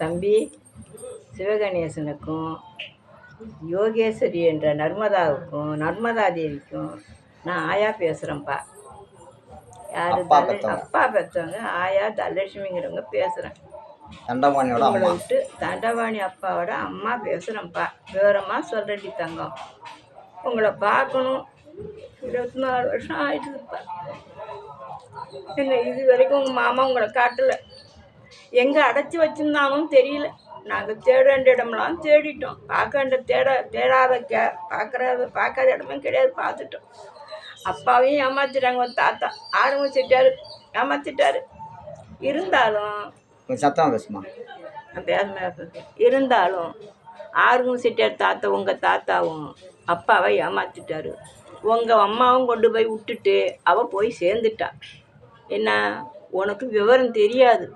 தம்பி சிவகணேசனுக்கும் யோகேஸ்வரி என்ற நர்மதாவுக்கும் நர்மதா தேவிக்கும் நான் ஆயா பேசுகிறேன்ப்பா யார் தல. அப்பா பெற்றவங்க ஆயா தனலட்சுமிங்கிறவங்க பேசுகிறேன் தண்டபாணியோட உங்களை அம்மா. விட்டு தண்டவாணி அப்பாவோட அம்மா பேசுகிறேன்ப்பா விவரமாக சொல்கிறடி தங்கம். உங்களை பார்க்கணும். இருபத்தி நாலு வருஷம் ஆயிடுதுப்பா என்ன இது வரைக்கும் உங்கள் மாமா உங்களை காட்டலை. எங்கே அடைச்சி வச்சிருந்தாலும் தெரியல. நாங்கள் தேட வேண்டிய இடம்லாம் தேடிட்டோம். பார்க்க வேண்டிய தேட தேடாத கே பார்க்குறாத பார்க்காத இடமே கிடையாது பார்த்துட்டோம். அப்பாவையும் ஏமாத்திட்டாங்க ஒரு தாத்தா. செட்டாரு ஏமாத்திட்டாரு. இருந்தாலும் சத்தமாக பேசுமா? இருந்தாலும் ஆறுமுக செட்டியார் தாத்தா உங்கள் தாத்தாவும் அப்பாவை ஏமாத்திட்டாரு. உங்கள் அம்மாவும் கொண்டு போய் விட்டுட்டு அவள் போய் சேர்ந்துட்டா. என்ன? உனக்கு விவரம் தெரியாது.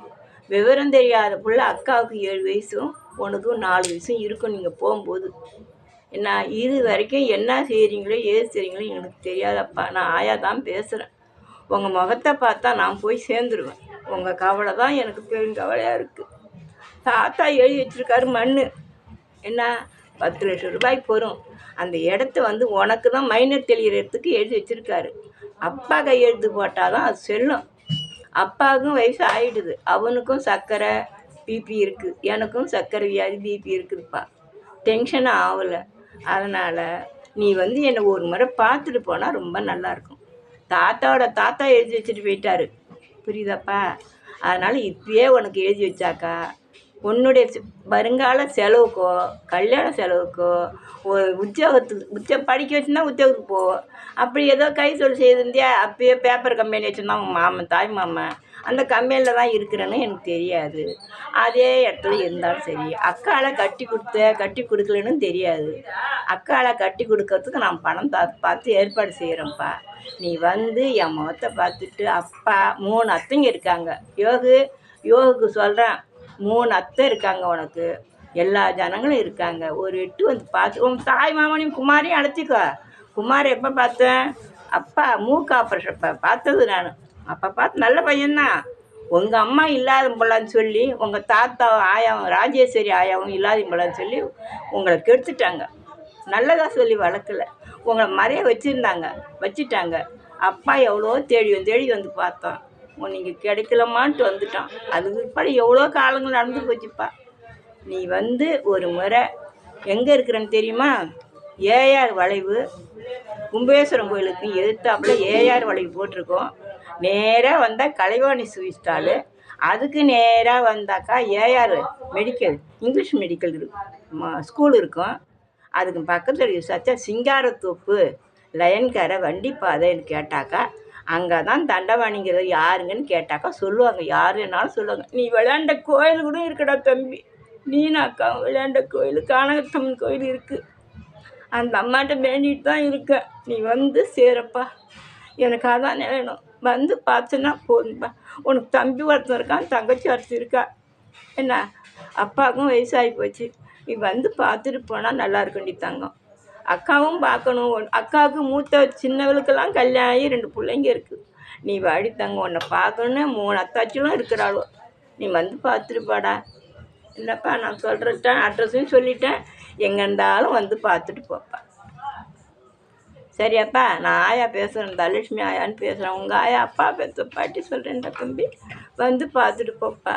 விவரம் தெரியாத புள்ள அக்காவுக்கு ஏழு வயசும் உனக்கும் நாலு வயசும் இருக்கும். நீங்கள் போகும்போது என்ன இது வரைக்கும் என்ன செய்கிறீங்களோ ஏது செய்கிறீங்களோ எனக்கு தெரியாதப்பா. நான் ஆயா தான் பேசுகிறேன் உங்கள் முகத்தை பார்த்தா நான் போய் சேர்ந்துருவேன். உங்கள் கவலை தான் எனக்கு பெரும் கவலையாக இருக்குது தாத்தா எழுதி வச்சிருக்காரு மண் என்ன பத்து லட்சம் ரூபாய் வரும் அந்த இடத்த வந்து உனக்கு தான் மைனர் தெளிகிறதுக்கு எழுதி வச்சிருக்காரு. அப்பா கையெழுத்து போட்டால் தான் அது செல்லும். அப்பாவுக்கும் வயசு ஆயிடுது. அவனுக்கும் சர்க்கரை பிபி இருக்குது எனக்கும் சர்க்கரை வியாதி பிபி இருக்குதுப்பா. டென்ஷன் ஆகலை. அதனால் நீ வந்து என்னை ஒரு முறை பார்த்துட்டு போனால் ரொம்ப நல்லாயிருக்கும் தாத்தாவோட தாத்தா எழுதி வச்சுட்டு போயிட்டாரு. புரியுதாப்பா? அதனால் இப்பயே உனக்கு எழுதி வச்சாக்கா உன்னுடைய வருங்கால செலவுக்கோ கல்யாண செலவுக்கோ ஒரு உத்தியோகத்துக்கு உச்ச படிக்க வச்சுருந்தா உத்தியோகத்துக்கு போ. அப்படி ஏதோ கை தொழில் செய்திருந்தியா? அப்பயே பேப்பர் கம்பெனி வச்சுருந்தான் உன் மாமன் தாய் மாமன் அந்த கம்பெனியில் தான் இருக்கிறேன்னு எனக்கு தெரியாது. அதே இடத்துல இருந்தாலும் சரி அக்காளை கட்டி கொடுத்த கட்டி கொடுக்கலன்னு தெரியாது. அக்காளை கட்டி கொடுக்கறதுக்கு நான் பணம் தா பார்த்து ஏற்பாடு செய்கிறேன்ப்பா நீ வந்து என் முகத்தை பார்த்துட்டு அப்பா மூணு அத்தைங்க இருக்காங்க. யோகு யோகுக்கு சொல்கிறேன் மூணு அத்தை இருக்காங்க உனக்கு. எல்லா ஜனங்களும் இருக்காங்க. ஒரு எட்டு வந்து பார்த்து உன் தாய் மாமனையும் குமாரையும் அழைச்சிக்கோ. குமாரை எப்போ பார்த்தேன்? அப்பா மூக்கு ஆப்ரேஷன் இப்போ பார்த்தது நான். அப்போ பார்த்து நல்ல பையன்தான். உங்கள் அம்மா இல்லாத போலான்னு சொல்லி உங்கள் தாத்தா ஆயாவும் ராஜேஸ்வரி ஆயாவும் இல்லாத போலான்னு சொல்லி உங்களை கெடுத்துட்டாங்க. நல்லதாக சொல்லி வளர்க்கல. உங்களை மறைய வச்சுருந்தாங்க. வச்சுட்டாங்க. அப்பா எவ்வளோ தேடி வந்து தேடி வந்து பார்த்தோம். நீங்கள் கிடைக்கலமான்ட்டு வந்துட்டான். அதுக்கு பிற்பாடு எவ்வளோ காலங்கள் நடந்து போச்சுப்பா. நீ வந்து ஒரு முறை எங்கே இருக்கிறேன்னு தெரியுமா? ஏஆர் வளைவு கும்பேஸ்வரம் கோயிலுக்கு எதிர்த்தாப்புல ஏஆர் வளைவு போட்டிருக்கோம். நேராக வந்தால் கலைவாணி ஸ்வீட் ஸ்டாலு. அதுக்கு நேராக வந்தாக்கா ஏஆர் மெடிக்கல் இங்கிலீஷ் மெடிக்கல் இருக்கும் ஸ்கூல் இருக்கும். அதுக்கு பக்கத்தில் சச்சா சிங்காரத்தோப்பு லயன்கார வண்டி பாதைன்னு கேட்டாக்கா அங்கே தான் தண்டவாணிங்கிறது யாருங்கன்னு கேட்டாக்கா சொல்லுவாங்க. யாருன்னாலும் சொல்லுவாங்க. நீ விளையாண்ட கோயில் கூட இருக்குடா தம்பி. நீனாக்கா விளையாண்ட கோயில் கானகத்தம்மன் கோயில் இருக்குது அந்த அம்மாட்ட வேண்டிட்டு தான் இருக்கேன் நீ வந்து சேரப்பா. எனக்கு அதான் வேணும் வந்து பார்த்தோன்னா போதும்பா. உனக்கு தம்பி ஒருத்தன் இருக்கான் தங்கச்சி ஒருத்தர் இருக்கா. என்ன? அப்பாவுக்கும் வயசாகி போச்சு. நீ வந்து பார்த்துட்டு போனால் நல்லா இருக்கும்டி தங்கம். அக்காவும் பார்க்கணும். அக்காவுக்கு மூத்த சின்னவளுக்கெல்லாம் கல்யாணம் ஆகி ரெண்டு பிள்ளைங்க இருக்குது நீ வாடி தங்க உன்னை பார்க்கணுன்னு மூணு அத்தாச்சியும் இருக்கிறாளோ நீ வந்து பார்த்துட்டு போடா இல்லைப்பா நான் சொல்கிறேன் அட்ரஸையும் சொல்லிட்டேன். எங்கே இருந்தாலும் வந்து பார்த்துட்டு போப்பா. சரியாப்பா நான் ஆயா பேசுகிறேன் தனலட்சுமி ஆயான்னு பேசுகிறேன் உங்கள் ஆயா அப்பா பேச பாட்டி சொல்கிறேன்டா தம்பி. வந்து பார்த்துட்டு போப்பா.